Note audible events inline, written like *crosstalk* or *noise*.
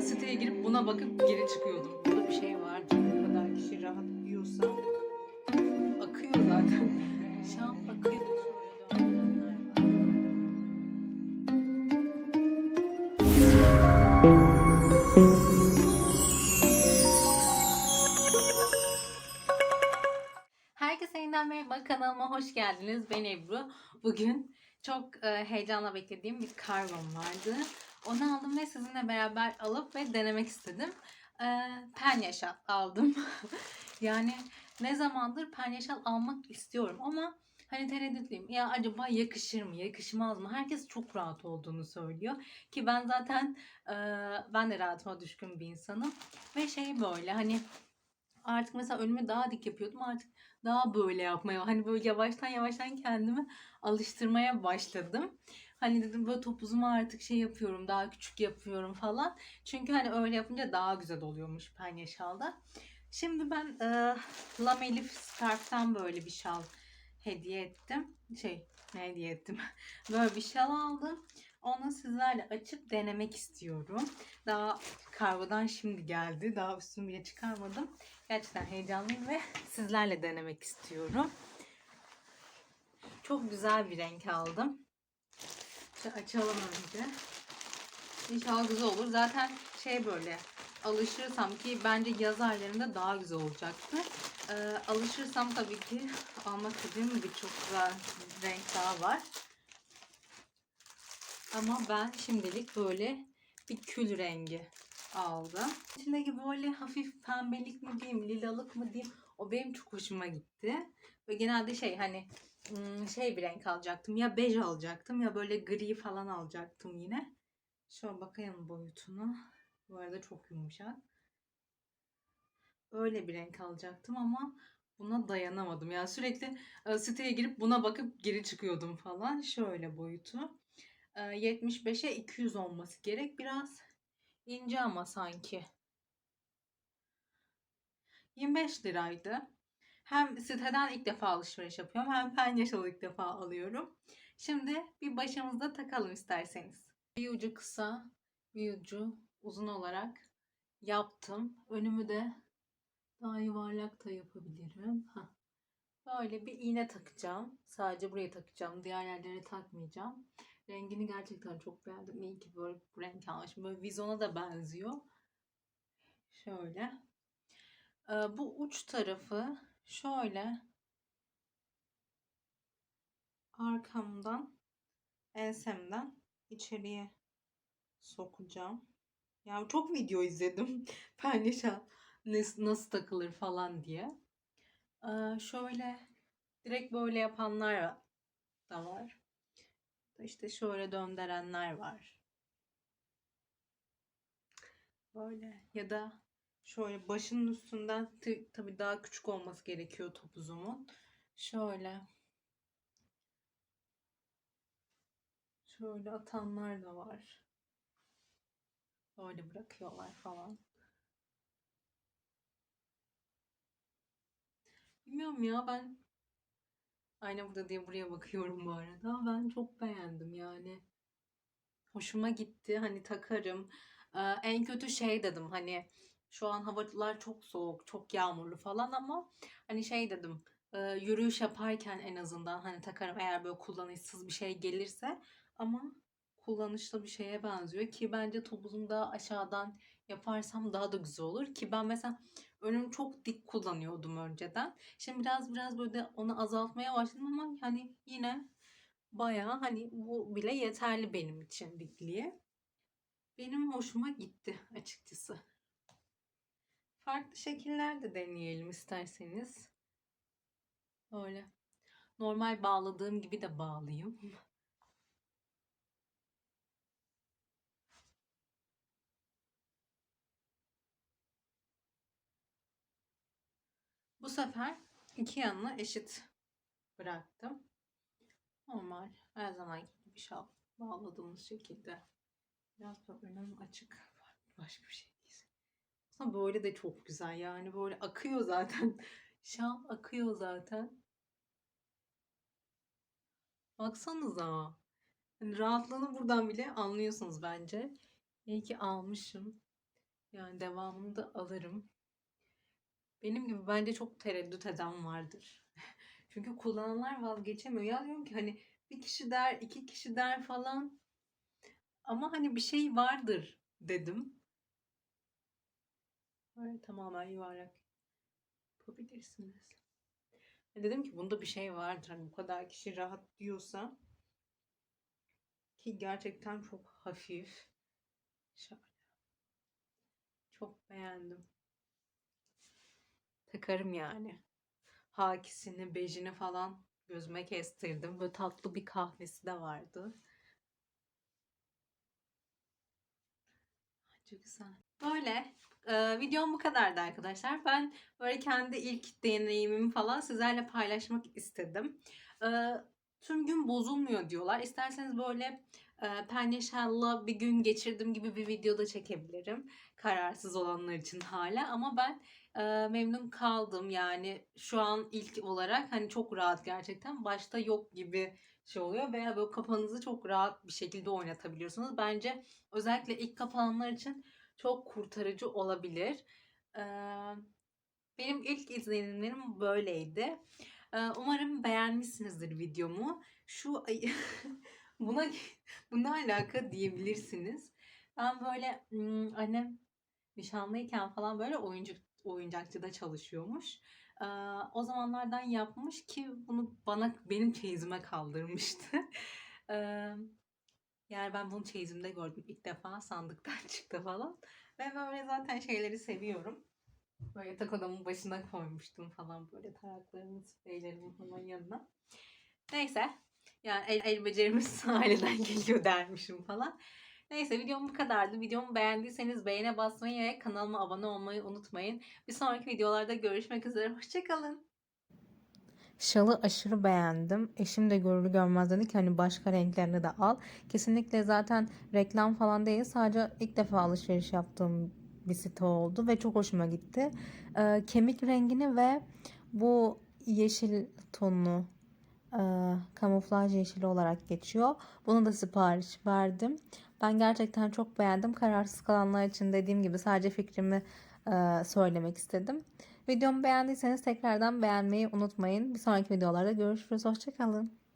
siteye girip buna bakıp geri çıkıyordum. Burada bir şey var. Ne kadar kişi rahat yiyorsa akıyor zaten. *laughs* Şu an akıyor. Herkese yeniden merhaba kanalıma hoş geldiniz. Ben Ebru. Bugün çok e, heyecanla beklediğim bir kargom vardı. Onu aldım ve sizinle beraber alıp ve denemek istedim. E, pen yaşal aldım. *laughs* yani ne zamandır pen yaşal almak istiyorum ama hani tereddütlüyüm. Ya acaba yakışır mı, yakışmaz mı? Herkes çok rahat olduğunu söylüyor. Ki ben zaten e, ben de rahatıma düşkün bir insanım. Ve şey böyle hani artık mesela önümü daha dik yapıyordum artık daha böyle yapmaya hani böyle yavaştan yavaştan kendimi alıştırmaya başladım. Hani dedim böyle topuzumu artık şey yapıyorum daha küçük yapıyorum falan. Çünkü hani öyle yapınca daha güzel oluyormuş penye şalda. Şimdi ben e, Lam Elif Scarf'tan böyle bir şal hediye ettim. Şey ne hediye ettim? *laughs* böyle bir şal aldım. Onu sizlerle açıp denemek istiyorum. Daha kargodan şimdi geldi. Daha üstümü bile çıkarmadım. Gerçekten heyecanlıyım ve sizlerle denemek istiyorum. Çok güzel bir renk aldım. Şöyle açalım önce. İnşallah güzel olur. Zaten şey böyle alışırsam ki bence yaz aylarında daha güzel olacaktır. Ee, alışırsam tabii ki almak istediğim bir çok güzel renk daha var. Ama ben şimdilik böyle bir kül rengi aldım. İçindeki böyle hafif pembelik mi diyeyim, lilalık mı diyeyim o benim çok hoşuma gitti. Ve genelde şey hani şey bir renk alacaktım ya bej alacaktım ya böyle gri falan alacaktım yine. Şöyle bakayım boyutuna. Bu arada çok yumuşak. Öyle bir renk alacaktım ama buna dayanamadım. Yani sürekli e, siteye girip buna bakıp geri çıkıyordum falan. Şöyle boyutu. E, 75'e 200 olması gerek. Biraz ince ama sanki. 25 liraydı. Hem siteden ilk defa alışveriş yapıyorum hem Penyaşalı ilk defa alıyorum. Şimdi bir başımızda takalım isterseniz. Bir ucu kısa, bir ucu uzun olarak yaptım. Önümü de daha yuvarlak da yapabilirim. Hah. Böyle bir iğne takacağım. Sadece buraya takacağım. Diğer yerlere takmayacağım. Rengini gerçekten çok beğendim. İyi ki böyle bu renk almışım. Böyle vizona da benziyor. Şöyle. Ee, bu uç tarafı şöyle arkamdan ensemden içeriye sokacağım. Yani çok video izledim. *laughs* Paylaşa nasıl takılır falan diye. Ee, şöyle direkt böyle yapanlar da var. İşte şöyle döndürenler var. Böyle ya da şöyle başının üstünden tabii daha küçük olması gerekiyor topuzumun. Şöyle şöyle atanlar da var. Böyle bırakıyorlar falan. Bilmiyorum ya ben Ayna burada diye buraya bakıyorum bu arada. Ben çok beğendim yani. Hoşuma gitti. Hani takarım. Ee, en kötü şey dedim hani şu an havalar çok soğuk, çok yağmurlu falan ama hani şey dedim yürüyüş yaparken en azından hani takarım eğer böyle kullanışsız bir şey gelirse ama kullanışlı bir şeye benziyor ki bence topuzumu daha aşağıdan yaparsam daha da güzel olur ki ben mesela önüm çok dik kullanıyordum önceden. Şimdi biraz biraz böyle onu azaltmaya başladım ama hani yine bayağı hani bu bile yeterli benim için dikliğe. Benim hoşuma gitti açıkçası. Farklı şekiller de deneyelim isterseniz. Öyle. Normal bağladığım gibi de bağlayayım. Bu sefer iki yanına eşit bıraktım. Normal her zaman gibi şal bağladığımız şekilde. Biraz da önüm açık. Başka bir şey. Aslında böyle de çok güzel yani böyle akıyor zaten. *laughs* Şal akıyor zaten. Baksanıza. Hani rahatlığını buradan bile anlıyorsunuz bence. İyi ki almışım. Yani devamını da alırım. Benim gibi bence çok tereddüt eden vardır. *laughs* Çünkü kullananlar vazgeçemiyor. Ya diyorum ki hani bir kişi der, iki kişi der falan. Ama hani bir şey vardır dedim. Böyle tamamen yuvarlak yapabilirsiniz. Dedim ki bunda bir şey vardır. Hani bu kadar kişi rahat diyorsa ki gerçekten çok hafif. Şöyle. Çok beğendim. Takarım yani. Hakisini, bejini falan gözüme kestirdim. Böyle tatlı bir kahvesi de vardı. Çok güzel. Böyle e, videom bu kadardı arkadaşlar. Ben böyle kendi ilk deneyimimi falan sizlerle paylaşmak istedim. E, tüm gün bozulmuyor diyorlar. İsterseniz böyle e, penye shell'la bir gün geçirdim gibi bir video da çekebilirim. Kararsız olanlar için hala. Ama ben e, memnun kaldım. Yani şu an ilk olarak hani çok rahat gerçekten. Başta yok gibi şey oluyor veya böyle kafanızı çok rahat bir şekilde oynatabiliyorsunuz. Bence özellikle ilk kapananlar için çok kurtarıcı olabilir. Benim ilk izlenimlerim böyleydi. Umarım beğenmişsinizdir videomu. Şu *laughs* buna buna alaka diyebilirsiniz. Ben böyle hmm, annem nişanlıyken falan böyle oyuncu oyuncakçıda çalışıyormuş. Ee, o zamanlardan yapmış ki bunu bana benim çeyizime kaldırmıştı. *laughs* Ee, yani ben bunu çeyizimde gördüm ilk defa sandıktan *laughs* çıktı falan. Ve böyle zaten şeyleri seviyorum. Böyle yatak odamın başına koymuştum falan böyle taraklarımı, spreylerimin falan yanına. Neyse. Yani el, el becerimiz *laughs* aileden geliyor dermişim falan. Neyse videom bu kadardı. Videomu beğendiyseniz beğene basmayı ve kanalıma abone olmayı unutmayın. Bir sonraki videolarda görüşmek üzere. Hoşçakalın. Şalı aşırı beğendim. Eşim de görür görmez dedi ki hani başka renklerini de al. Kesinlikle zaten reklam falan değil. Sadece ilk defa alışveriş yaptığım bir site oldu ve çok hoşuma gitti. Ee, kemik rengini ve bu yeşil tonunu e, kamuflaj yeşili olarak geçiyor. Bunu da sipariş verdim. Ben gerçekten çok beğendim. Kararsız kalanlar için dediğim gibi sadece fikrimi e, söylemek istedim. Videomu beğendiyseniz tekrardan beğenmeyi unutmayın. Bir sonraki videolarda görüşürüz. Hoşçakalın.